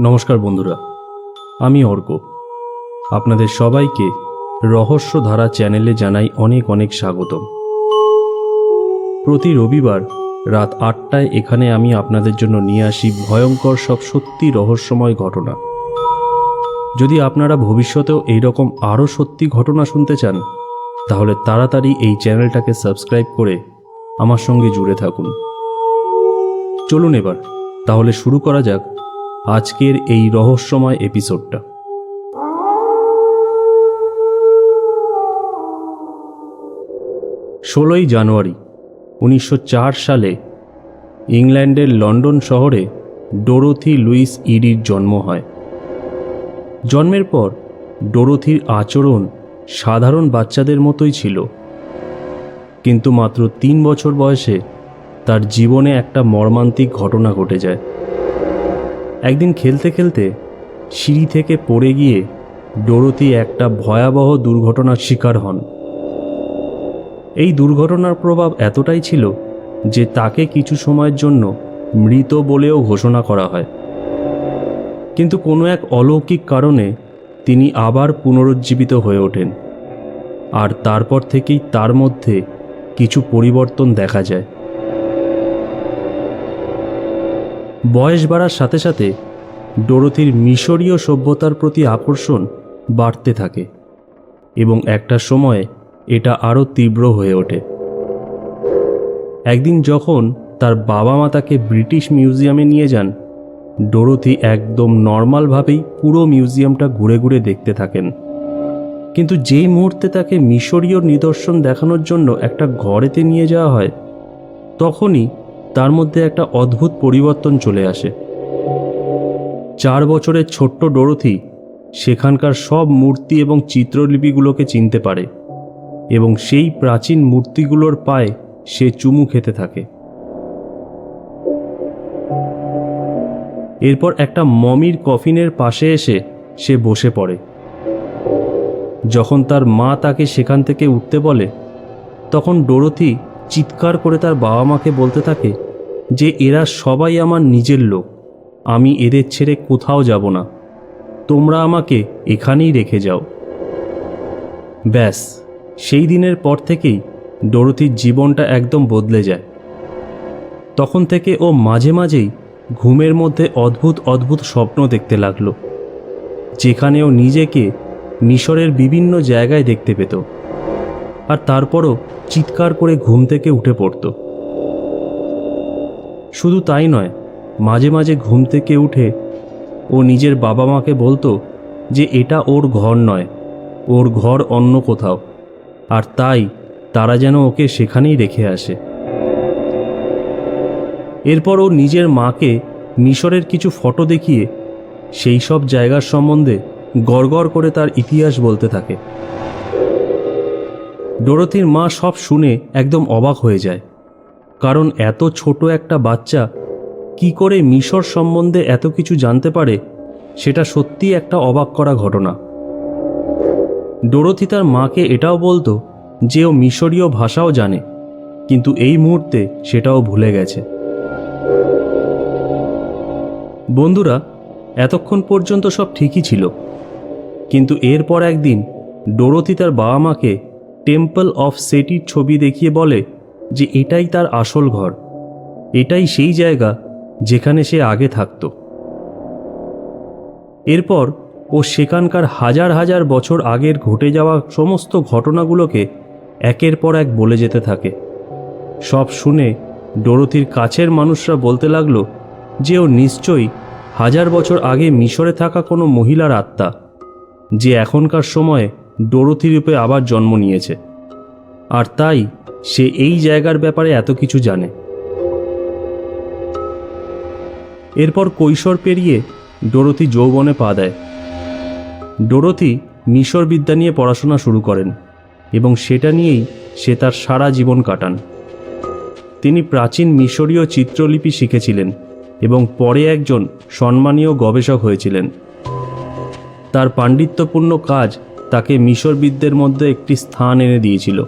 নমস্কার বন্ধুরা, আমি অর্ক। আপনাদের সবাইকে রহস্যধারা চ্যানেলে জানাই অনেক অনেক স্বাগতম। প্রতি রবিবার রাত আটটায় এখানে আমি আপনাদের জন্য নিয়ে আসি ভয়ঙ্কর সব সত্যি রহস্যময় ঘটনা। যদি আপনারা ভবিষ্যতেও এইরকম আরও সত্যি ঘটনা শুনতে চান, তাহলে তাড়াতাড়ি এই চ্যানেলটাকে সাবস্ক্রাইব করে আমার সঙ্গে জুড়ে থাকুন। চলুন এবার, তাহলে শুরু করা যাক আজকের এই রহস্যময় এপিসোডটা। ষোলোই জানুয়ারি, উনিশশো চার সালে ইংল্যান্ডের লন্ডন শহরে ডোরোথি লুইস ইডির জন্ম হয়। জন্মের পর, ডোরোথির আচরণ সাধারণ বাচ্চাদের মতোই ছিল। কিন্তু মাত্র তিন বছর বয়সে তার জীবনে একটা মর্মান্তিক ঘটনা ঘটে যায়। একদিন খেলতে খেলতে সিঁড়ি থেকে পড়ে গিয়ে ডোরোথি একটা ভয়াবহ দুর্ঘটনার শিকার হন। এই দুর্ঘটনার প্রভাব এতটাই ছিল যে তাকে কিছু সময়ের জন্য মৃত বলেও ঘোষণা করা হয়। কিন্তু কোনো এক অলৌকিক কারণে তিনি আবার পুনরুজ্জীবিত হয়ে ওঠেন। আর তারপর থেকেই তার মধ্যে কিছু পরিবর্তন দেখা যায়। বয়স বাড়ার সাথে সাথে ডোরোথির মিশরীয় সভ্যতার প্রতি আকর্ষণ বাড়তে থাকে এবং একটা সময়ে এটা আরও তীব্র হয়ে ওঠে। একদিন যখন তার বাবা মা তাকে ব্রিটিশ মিউজিয়ামে নিয়ে যান, ডোরোথি একদম নর্মালভাবেই পুরো মিউজিয়ামটা ঘুরে ঘুরে দেখতে থাকেন। কিন্তু যেই মুহূর্তে তাকে মিশরীয় নিদর্শন দেখানোর জন্য একটা ঘরেতে নিয়ে যাওয়া হয়, তখনই তার মধ্যে একটা অদ্ভুত পরিবর্তন চলে আসে। চার বছরের ছোট্ট ডোরথি সেখানকার সব মূর্তি এবং চিত্রলিপিগুলোকে চিনতে পারে এবং সেই প্রাচীন মূর্তিগুলোর পায়ে সে চুমু খেতে থাকে। এরপর একটা মমির কফিনের পাশে এসে সে বসে পড়ে। যখন তার মা তাকে সেখান থেকে উঠতে বলে, তখন ডোরথি চিৎকার করে তার বাবা মাকে বলতে থাকে যে, এরা সবাই আমার নিজের লোক। আমি এদের ছেড়ে কোথাও যাব না। তোমরা আমাকে এখানেই রেখে যাও। ব্যাস, সেই দিনের পর থেকেই ডোরথির জীবনটা একদম বদলে যায়। তখন থেকে ও মাঝে মাঝেই ঘুমের মধ্যে অদ্ভুত অদ্ভুত স্বপ্ন দেখতে লাগল, যেখানে ও নিজেকে মিশরের বিভিন্ন জায়গায় দেখতে পেত। আর তারপরও চিৎকার করে ঘুম থেকে উঠে পড়ত। শুধু তাই নয়, মাঝে মাঝে ঘুম থেকে উঠে ও নিজের বাবা মাকে বলতো যে এটা ওর ঘর নয়, ওর ঘর অন্য কোথাও। আর তাই তারা যেন ওকে সেখানেই রেখে আসে। এরপর ও নিজের মাকে মিশরের কিছু ফটো দেখিয়ে সেই সব জায়গার সম্বন্ধে গড়গড় করে তার ইতিহাস বলতে থাকে। ডোরথির মা সব শুনে একদম অবাক হয়ে যায়। কারণ এত ছোট একটা বাচ্চা কি করে মিশর সম্বন্ধে এত কিছু জানতে পারে, সেটা সত্যিই একটা অবাক করা ঘটনা। ডোরথি তার মাকে এটাও বলতো যে ও মিশরীয় ভাষাও জানে, কিন্তু এই মুহূর্তে সেটাও ভুলে গেছে। বন্ধুরা, এতক্ষণ পর্যন্ত সব ঠিকই ছিল। কিন্তু এরপর একদিন ডোরথি তার বাবা মাকে টেম্পল অফ সেটির ছবি দেখিয়ে বলে যে এটাই তার আসল ঘর। এটাই সেই জায়গা যেখানে সে আগে থাকত। এরপর ও সেখানকার হাজার হাজার বছর আগের ঘটে যাওয়া সমস্ত ঘটনাগুলোকে একের পর এক বলে যেতে থাকে। সব শুনে ডোরথির কাছের মানুষরা বলতে লাগল যে ও নিশ্চয়ই হাজার বছর আগে মিশরে থাকা কোনো মহিলার আত্মা। যে এখনকার সময়ে ডোরথি রূপে আবার জন্ম নিয়েছে। আর তাই সে এই জায়গার ব্যাপারে এত কিছু জানে। এরপর কৈশোর পেরিয়ে ডোরথি যৌবনে পা দেয়। ডোরথি মিশর বিদ্যা নিয়ে পড়াশোনা শুরু করেন এবং সেটা নিয়েই সে তার সারা জীবন কাটান। তিনি প্রাচীন মিশরীয় চিত্রলিপি শিখেছিলেন এবং পরে একজন সম্মানীয় গবেষক হয়েছিলেন। তার পাণ্ডিত্যপূর্ণ কাজ তাকে মিশরবিদদের মধ্যে একটি স্থান এনে দিয়েছিল।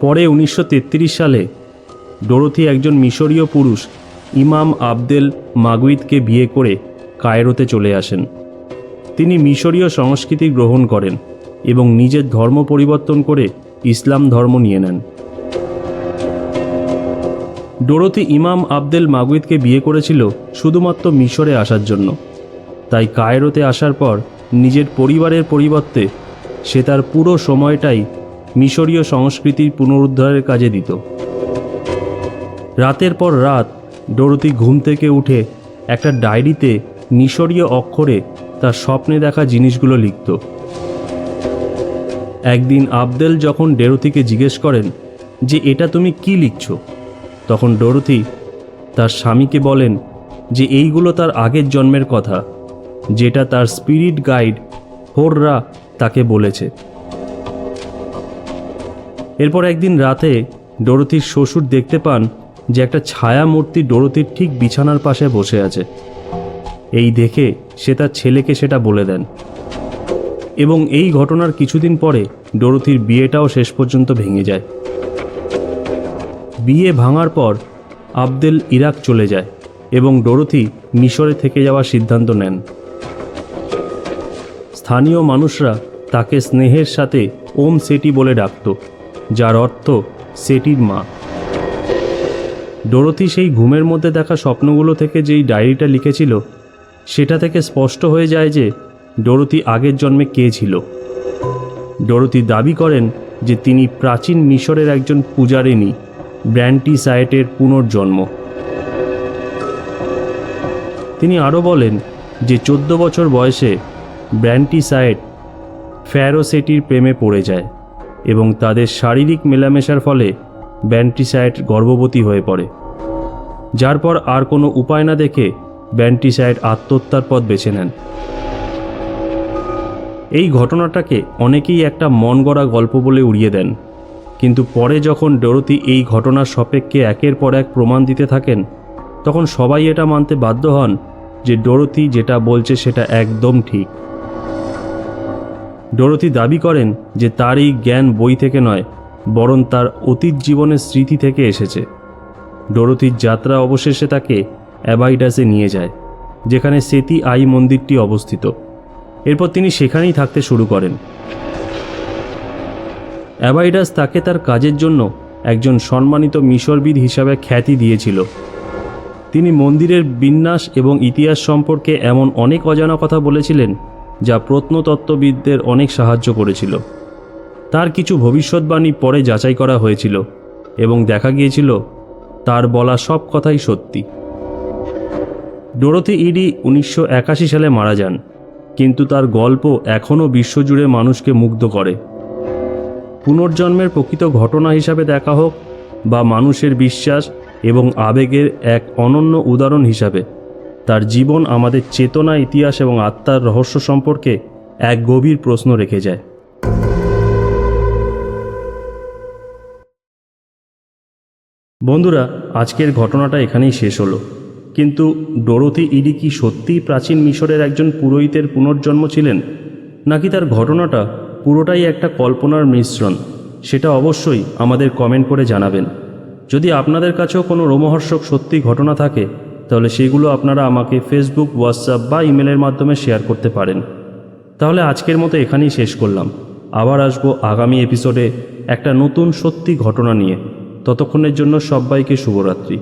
পরে উনিশশো তেত্রিশ সালে ডোরোথি একজন মিশরীয় পুরুষ ইমাম আবদেল মাগুইদকে বিয়ে করে কায়রোতে চলে আসেন। তিনি মিশরীয় সংস্কৃতি গ্রহণ করেন এবং নিজের ধর্ম পরিবর্তন করে ইসলাম ধর্ম নিয়ে নেন। ডোরোথি ইমাম আবদেল মাগুইদকে বিয়ে করেছিল শুধুমাত্র মিশরে আসার জন্য। তাই কায়রোতে আসার পর নিজের পরিবারের পরিবর্তে সে তার পুরো সময়টাই মিশরীয় সংস্কৃতির পুনরুদ্ধারের কাজে দিত। রাতের পর রাত ডোরোথি ঘুম থেকে উঠে একটা ডায়েরিতে মিশরীয় অক্ষরে তার স্বপ্নে দেখা জিনিসগুলো লিখত। একদিন আবদেল যখন ডেরোথিকে জিজ্ঞেস করেন যে, এটা তুমি কি লিখছো? তখন ডোরোথি তার স্বামীকে বলেন যে, এইগুলো তার আগের জন্মের কথা। যেটা তার স্পিরিট গাইড হোররা তাকে বলেছে। এরপর একদিন রাতে ডোরোথির শ্বশুর দেখতে পান যে একটা ছায়া মূর্তি ডোরোথির ঠিক বিছানার পাশে বসে আছে। এই দেখে সে তার ছেলেকে সেটা বলে দেন। এবং এই ঘটনার কিছুদিন পরে ডোরোথির বিয়েটাও শেষ পর্যন্ত ভেঙে যায়। বিয়ে ভাঙার পর আবদেল ইরাক চলে যায় এবং ডোরোথি মিশরে থেকে যাওয়ার সিদ্ধান্ত নেন। স্থানীয় মানুষরা তাকে স্নেহের সাথে ওম সেটি বলে ডাকত, যার অর্থ সেটির মা। ডোরোথি সেই ঘুমের মধ্যে দেখা স্বপ্নগুলো থেকে যেই ডায়েরিটা লিখেছিল, সেটা থেকে স্পষ্ট হয়ে যায় যে ডোরোথি আগের জন্মে কে ছিল। ডোরোথি দাবি করেন যে তিনি প্রাচীন মিশরের একজন পূজারিনী ব্র্যান্টি সায়েটের পুনর্জন্ম। তিনি আরও বলেন যে চোদ্দ বছর বয়সে ব্র্যান্টি সায়েট ফ্যারোসেটির প্রেমে পড়ে যায় এবং তাদের শারীরিক মেলামেশার ফলে ব্যান্টিসাইট গর্ভবতী হয়ে পড়ে। যার পর আর কোনো উপায় না দেখে ব্যান্টিসাইট আত্মহত্যার পথ বেছে নেন। এই ঘটনাটাকে অনেকেই একটা মন গড়া গল্প বলে উড়িয়ে দেন। কিন্তু পরে যখন ডোরোথি এই ঘটনার সপেক্ষে একের পর এক প্রমাণ দিতে থাকেন, তখন সবাই এটা মানতে বাধ্য হন যে ডোরোথি যেটা বলছে সেটা একদম ঠিক। ডোরোথি দাবি করেন যে তার এই জ্ঞান বই থেকে নয়, বরং তার অতীত জীবনের স্মৃতি থেকে এসেছে। ডোরোথির যাত্রা অবশেষে তাকে অ্যাবাইডাসে নিয়ে যায়, যেখানে সেতি আই মন্দিরটি অবস্থিত। এরপর তিনি সেখানেই থাকতে শুরু করেন। অ্যাবাইডাস তাকে তার কাজের জন্য একজন সম্মানিত মিশরবিদ হিসাবে খ্যাতি দিয়েছিল। তিনি মন্দিরের বিন্যাস এবং ইতিহাস সম্পর্কে এমন অনেক অজানা কথা বলেছিলেন যা প্রত্নতত্ত্ববিদদের অনেক সাহায্য করেছিল। তার কিছু ভবিষ্যৎবাণী পরে যাচাই করা হয়েছিল এবং দেখা গিয়েছিল, তার বলা সব কথাই সত্যি। ডোরোথি ইডি উনিশশো একাশি সালে মারা যান, কিন্তু তার গল্প এখনও বিশ্বজুড়ে মানুষকে মুগ্ধ করে। পুনর্জন্মের প্রকৃত ঘটনা হিসাবে দেখা হোক বা মানুষের বিশ্বাস এবং আবেগের এক অনন্য উদাহরণ হিসাবে। তার জীবন আমাদের চেতনা, ইতিহাস এবং আত্মার রহস্য সম্পর্কে এক গভীর প্রশ্ন রেখে যায়। বন্ধুরা, আজকের ঘটনাটা এখানেই শেষ হলো। কিন্তু ডোরোথি ইডি কি সত্যিই প্রাচীন মিশরের একজন পুরোহিতের পুনর্জন্ম ছিলেন? নাকি তার ঘটনাটা পুরোটাই একটা কল্পনার মিশ্রণ? সেটা অবশ্যই আমাদের কমেন্ট করে জানাবেন। যদি আপনাদের কাছেও কোনো রোমহর্ষক সত্যি ঘটনা থাকে তাহলে সেগুলো আপনারা আমাকে ফেসবুক হোয়াটসঅ্যাপ বা ইমেলের মাধ্যমে শেয়ার করতে পারেন। তাহলে আজকের মতো এখানেই শেষ করলাম। আবার আসব আগামী এপিসোডে একটা নতুন সত্যি ঘটনা নিয়ে। ততক্ষণের জন্য সবাইকে শুভরাত্রি।